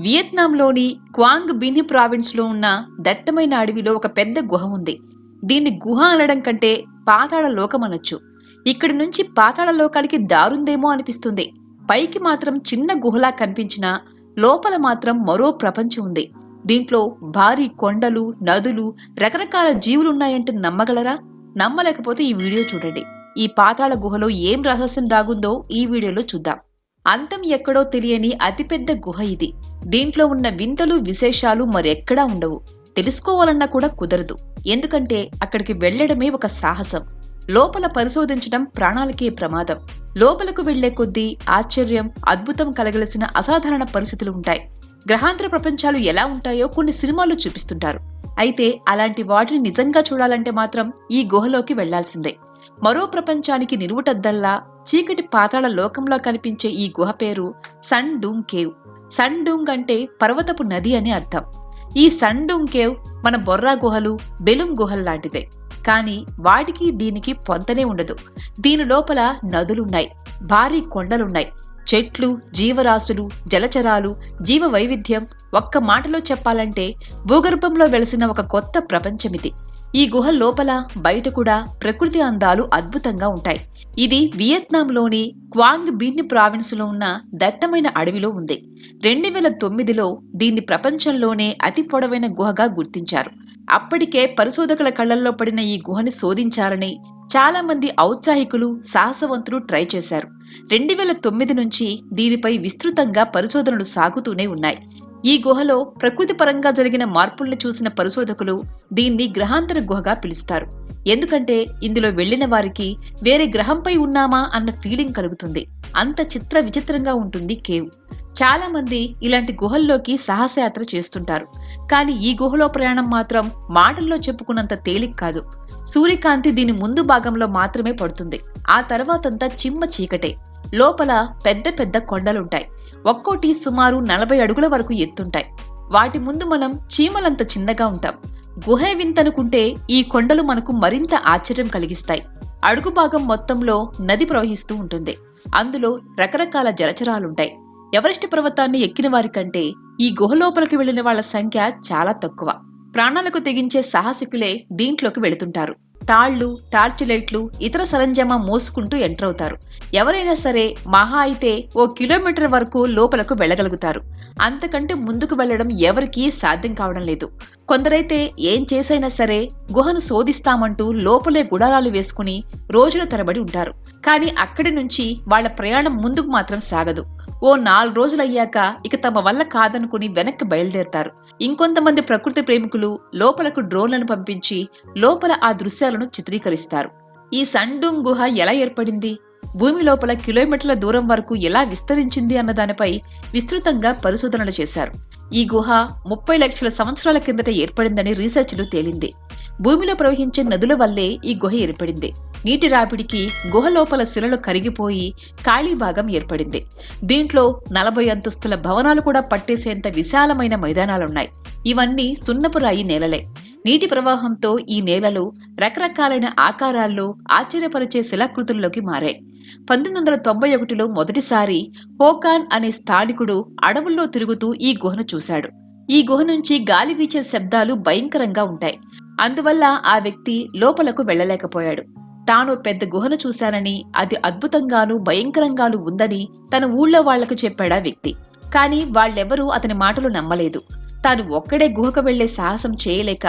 వియత్నాంలోని Kwong బిని ప్రావిన్స్లో ఉన్న దట్టమైన అడవిలో ఒక పెద్ద గుహ ఉంది. దీన్ని గుహ అనడం కంటే పాతాళ లోకం అనొచ్చు. ఇక్కడి నుంచి పాతాళ లోకానికి దారుందేమో అనిపిస్తుంది. పైకి మాత్రం చిన్న గుహలా కనిపించినా లోపల మాత్రం మరో ప్రపంచం ఉంది. దీంట్లో భారీ కొండలు నదులు రకరకాల జీవులున్నాయంటే నమ్మగలరా? నమ్మలేకపోతే ఈ వీడియో చూడండి. ఈ పాతాళ గుహలో ఏం రహస్యం దాగుందో ఈ వీడియోలో చూద్దాం. అంతం ఎక్కడో తెలియని అతిపెద్ద గుహ ఇది. దీంట్లో ఉన్న వింతలు విశేషాలు మరెక్కడా ఉండవు. తెలుసుకోవాలన్నా కూడా కుదరదు. ఎందుకంటే అక్కడికి వెళ్ళడమే ఒక సాహసం. లోపల పరిశోధించడం ప్రాణాలకే ప్రమాదం. లోపలకు వెళ్ళే కొద్దీ ఆశ్చర్యం అద్భుతం కలగలసిన అసాధారణ పరిస్థితులు ఉంటాయి. గ్రహాంతర ప్రపంచాలు ఎలా ఉంటాయో కొన్ని సినిమాలు చూపిస్తుంటారు. అయితే అలాంటి వాటిని నిజంగా చూడాలంటే మాత్రం ఈ గుహలోకి వెళ్ళాల్సిందే. మరో ప్రపంచానికి నిలువుటద్దల్లా చీకటి పాతాళ లోకంలో కనిపించే ఈ గుహ పేరు Son Doong cave. Son Doong అంటే పర్వతపు నది అని అర్థం. ఈ సన్ డూంగ్ కేవ్ మన బొర్రా గుహలు బెలుం గుహల్లాంటిదే కానీ వాటికి దీనికి పొంతనే ఉండదు. దీని లోపల నదులున్నాయి. భారీ కొండలున్నాయి. చెట్లు జీవరాశులు జలచరాలు జీవ వైవిధ్యం ఒక్క మాటలో చెప్పాలంటే భూగర్భంలో వెలసిన ఒక కొత్త ప్రపంచమిది. ఈ గుహ లోపల బయట కూడా ప్రకృతి అందాలు అద్భుతంగా ఉంటాయి. ఇది వియత్నాంలోని క్వాంగ్ బిన్ ప్రావిన్స్లో ఉన్న దట్టమైన అడవిలో ఉంది. రెండు వేల తొమ్మిదిలో దీన్ని ప్రపంచంలోనే అతి పొడవైన గుహగా గుర్తించారు. అప్పటికే పరిశోధకుల కళ్ళల్లో పడిన ఈ గుహని శోధించాలని చాలా మంది ఔత్సాహికులు సాహసవంతులు ట్రై చేశారు. రెండు వేల తొమ్మిది నుంచి దీనిపై విస్తృతంగా పరిశోధనలు సాగుతూనే ఉన్నాయి. ఈ గుహలో ప్రకృతి పరంగా జరిగిన మార్పుల్ని చూసిన పరిశోధకులు దీన్ని గ్రహాంతర గుహగా పిలుస్తారు. ఎందుకంటే ఇందులో వెళ్ళిన వారికి వేరే గ్రహంపై ఉన్నామా అన్న ఫీలింగ్ కలుగుతుంది. అంత చిత్ర విచిత్రంగా ఉంటుంది కేవ్. చాలా మంది ఇలాంటి గుహల్లోకి సాహసయాత్ర చేస్తుంటారు. కానీ ఈ గుహలో ప్రయాణం మాత్రం మాటల్లో చెప్పుకున్నంత తేలిక కాదు. సూర్యకాంతి దీని ముందు భాగంలో మాత్రమే పడుతుంది. ఆ తర్వాతంతా చిమ్మ చీకటే. లోపల పెద్ద పెద్ద కొండలుంటాయి. ఒక్కోటి సుమారు నలభై అడుగుల వరకు ఎత్తుంటాయి. వాటి ముందు మనం చీమలంత చిన్నగా ఉంటాం. గుహే వింతనుకుంటే ఈ కొండలు మనకు మరింత ఆశ్చర్యం కలిగిస్తాయి. అడుగు భాగం మొత్తంలో నది ప్రవహిస్తూ ఉంటుంది. అందులో రకరకాల జలచరాలుంటాయి. ఎవరెస్ట్ పర్వతాన్ని ఎక్కిన వారి కంటే ఈ గుహ లోపలికి వెళ్ళిన వాళ్ళ సంఖ్య చాలా తక్కువ. ప్రాణాలకు తెగించే సాహసికులే దీంట్లోకి వెళుతుంటారు. తాళ్ళు టార్చ్ లైట్లు ఇతర సరంజామా మోసుకుంటూ ఎంటర్ అవుతారు. ఎవరైనా సరే మహా అయితే ఓ కిలోమీటర్ వరకు లోపలకు వెళ్ళగలుగుతారు. అంతకంటే ముందుకు వెళ్ళడం ఎవరికీ సాధ్యం కావడం లేదు. కొందరైతే ఏం చేసైనా సరే గుహను శోధిస్తామంటూ లోపలే గుడారాలు వేసుకుని రోజుల తరబడి ఉంటారు. కానీ అక్కడి నుంచి వాళ్ళ ప్రయాణం ముందుకు మాత్రం సాగదు. ఓ నాలుగు రోజులయ్యాక ఇక తమ వల్ల కాదనుకుని వెనక్కి బయలుదేరతారు. ఇంకొంతమంది ప్రకృతి ప్రేమికులు లోపలకు డ్రోన్లను పంపించి లోపల ఆ దృశ్యాలను చిత్రీకరిస్తారు. ఈ సండుంగ్ గుహ ఎలా ఏర్పడింది? భూమి లోపల కిలోమీటర్ల దూరం వరకు ఎలా విస్తరించింది అన్న దానిపై విస్తృతంగా పరిశోధనలు చేశారు. ఈ గుహ ముప్పై లక్షల సంవత్సరాల కిందట ఏర్పడిందని రీసెర్చ్లు తేలింది. భూమిలో ప్రవహించే నదుల వల్లే ఈ గుహ ఏర్పడింది. నీటి రాపిడికి గుహలోపల శిలలు కరిగిపోయి ఖాళీ భాగం ఏర్పడింది. దీంట్లో నలభై అంతస్తుల భవనాలు కూడా పట్టేసేంత విశాలమైన మైదానాలున్నాయి. ఇవన్నీ సున్నపు రాయి నేలలే. నీటి ప్రవాహంతో ఈ నేలలు రకరకాలైన ఆకారాల్లో ఆశ్చర్యపరిచే శిలాకృతుల్లోకి మారాయి. పంతొమ్మిది వందల తొంభై ఒకటిలో మొదటిసారి హోకాన్ అనే స్థానికుడు అడవుల్లో తిరుగుతూ ఈ గుహను చూశాడు. ఈ గుహ నుంచి గాలి వీచే శబ్దాలు భయంకరంగా ఉంటాయి. అందువల్ల ఆ వ్యక్తి లోపలకు వెళ్ళలేకపోయాడు. తాను పెద్ద గుహను చూశానని అది అద్భుతంగాను భయంకరంగాను ఉందని తన ఊళ్ళో వాళ్ళకు చెప్పాడా వ్యక్తి. కాని వాళ్ళెవరూ అతని మాటలు నమ్మలేదు. తాను ఒక్కడే గుహకు వెళ్ళే సాహసం చేయలేక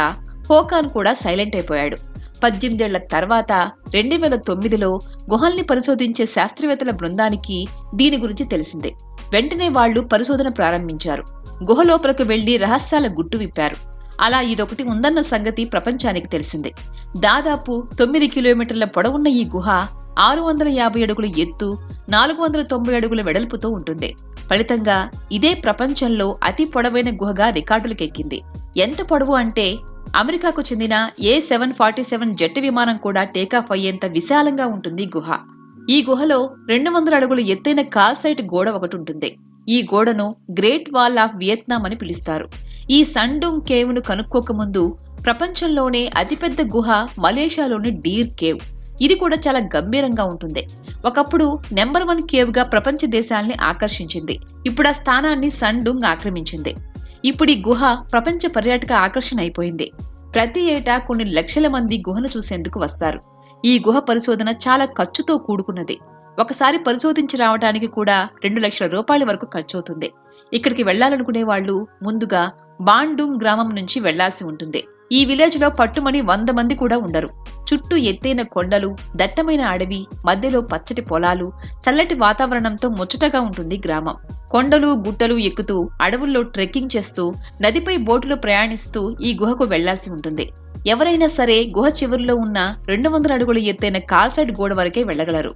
హోకాన్ కూడా సైలెంట్ అయిపోయాడు. పద్దెనిమిదేళ్ళ తర్వాత రెండు వేల తొమ్మిదిలో గుహల్ని పరిశోధించే శాస్త్రవేత్తల బృందానికి దీని గురించి తెలిసిందే. వెంటనే వాళ్ళు పరిశోధన ప్రారంభించారు. గుహలోపలకు వెళ్ళి రహస్యాల గుట్టు విప్పారు. అలా ఇదొకటి ఉందన్న సంగతి ప్రపంచానికి తెలిసిందే. దాదాపు తొమ్మిది కిలోమీటర్ల పొడవున్న ఈ గుహ ఆరు వందల యాభై అడుగుల ఎత్తు నాలుగు వందల తొంభై అడుగుల వెడల్పుతో ఉంటుంది. ఫలితంగా ఇదే ప్రపంచంలో అతి పొడవైన గుహగా రికార్డులకెక్కింది. ఎంత పొడవు అంటే అమెరికాకు చెందిన A seven forty seven jet విమానం కూడా టేకాఫ్ అయ్యేంత విశాలంగా ఉంటుంది గుహ. ఈ గుహలో రెండు వందల అడుగుల ఎత్తైన కాల్సైట్ గోడ ఒకటి ఉంటుంది. ఈ గోడను గ్రేట్ వాల్ ఆఫ్ వియత్నాం అని పిలుస్తారు. ఈ సండుంగ్ కేవ్ను కనుక్కోకముందు ప్రపంచంలోనే అతిపెద్ద గుహ మలేషియాలోని డీర్ కేవ్. ఇది కూడా చాలా గంభీరంగా ఉంటుంది. ఒకప్పుడు నెంబర్ వన్ కేవ్గా ప్రపంచ దేశాల్ని ఆకర్షించింది. ఇప్పుడు ఆ స్థానాన్ని సండుంగ్ ఆక్రమించింది. ఇప్పుడు ఈ గుహ ప్రపంచ పర్యాటక ఆకర్షణ అయిపోయింది. ప్రతి ఏటా కొన్ని లక్షల మంది గుహను చూసేందుకు వస్తారు. ఈ గుహ పరిశోధన చాలా ఖర్చుతో కూడుకున్నది. ఒకసారి పరిశోధించి రావడానికి కూడా రెండు లక్షల రూపాయల వరకు ఖర్చవుతుంది. ఇక్కడికి వెళ్ళాలనుకునే వాళ్ళు ముందుగా బాండుంగ్ గ్రామం నుంచి వెళ్ళాల్సి ఉంటుంది. ఈ విలేజ్లో పట్టుమని వంద మంది కూడా ఉండరు. చుట్టూ ఎత్తైన కొండలు దట్టమైన అడవి మధ్యలో పచ్చటి పొలాలు చల్లటి వాతావరణంతో ముచ్చటగా ఉంటుంది గ్రామం. కొండలు గుట్టలు ఎక్కుతూ అడవుల్లో ట్రెక్కింగ్ చేస్తూ నదిపై బోటులో ప్రయాణిస్తూ ఈ గుహకు వెళ్ళాల్సి ఉంటుంది. ఎవరైనా సరే గుహ చివరిలో ఉన్న రెండు వందల అడుగులు ఎత్తైన కాల్సైడ్ గోడ వరకే వెళ్ళగలరు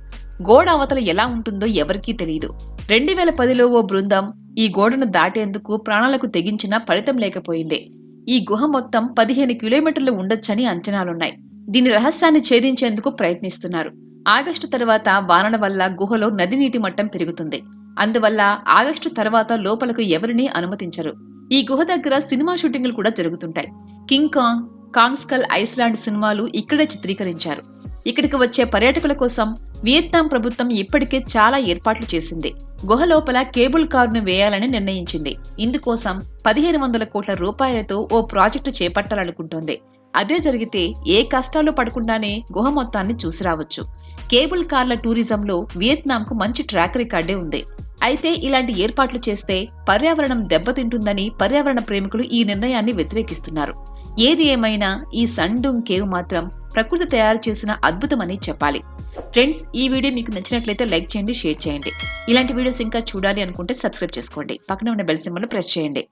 గోడ అవతల ఎలా ఉంటుందో ఎవరికీ తెలియదు రెండు వేల పదిలో ఓ బృందం ఈ గోడను దాటేందుకు ప్రాణాలకు తెగించినా ఫలితం లేకపోయింది. ఈ గుహ మొత్తం పదిహేను కిలోమీటర్లు ఉండొచ్చని అంచనాలున్నాయి. దీని రహస్యాన్ని ఛేదించేందుకు ప్రయత్నిస్తున్నారు. ఆగస్టు తర్వాత వానల వల్ల గుహలో నది నీటి మట్టం పెరుగుతుంది. అందువల్ల ఆగస్టు తర్వాత లోపలకు ఎవరినీ అనుమతించరు. ఈ గుహ దగ్గర సినిమా షూటింగ్లు కూడా జరుగుతుంటాయి. కింగ్ కాంగ్ కాంగ్స్కల్ ఐస్లాండ్ సినిమాలు ఇక్కడే చిత్రీకరించారు. ఇక్కడికి వచ్చే పర్యాటకుల కోసం వియత్నాం ప్రభుత్వం ఇప్పటికే చాలా ఏర్పాట్లు చేసింది. గుహ లోపల కేబుల్ కారును వేయాలని నిర్ణయించింది. ఇందుకోసం పదిహేను వందల కోట్ల రూపాయలతో ఓ ప్రాజెక్టు చేపట్టాలనుకుంటోంది. అదే జరిగితే ఏ కష్టాలు పడకుండానే గుహ మొత్తాన్ని చూసి రావచ్చు కేబుల్ కార్ల టూరిజంలో వియత్నాంకు మంచి ట్రాక్ రికార్డే ఉంది. అయితే ఇలాంటి ఏర్పాట్లు చేస్తే పర్యావరణం దెబ్బతింటుందని పర్యావరణ ప్రేమికులు ఈ నిర్ణయాన్ని వ్యతిరేకిస్తున్నారు. ఏది ఏమైనా ఈ సండుంగ్ కేవ్ మాత్రం ప్రకృతి తయారు చేసిన అద్భుతమని చెప్పాలి. ఫ్రెండ్స్ ఈ వీడియో మీకు నచ్చినట్లయితే లైక్ చేయండి షేర్ చేయండి. ఇలాంటి వీడియోస్ ఇంకా చూడాలి అనుకుంటే సబ్స్క్రైబ్ చేసుకోండి. పక్కన ఉన్న బెల్ సింబల్ ప్రెస్ చేయండి.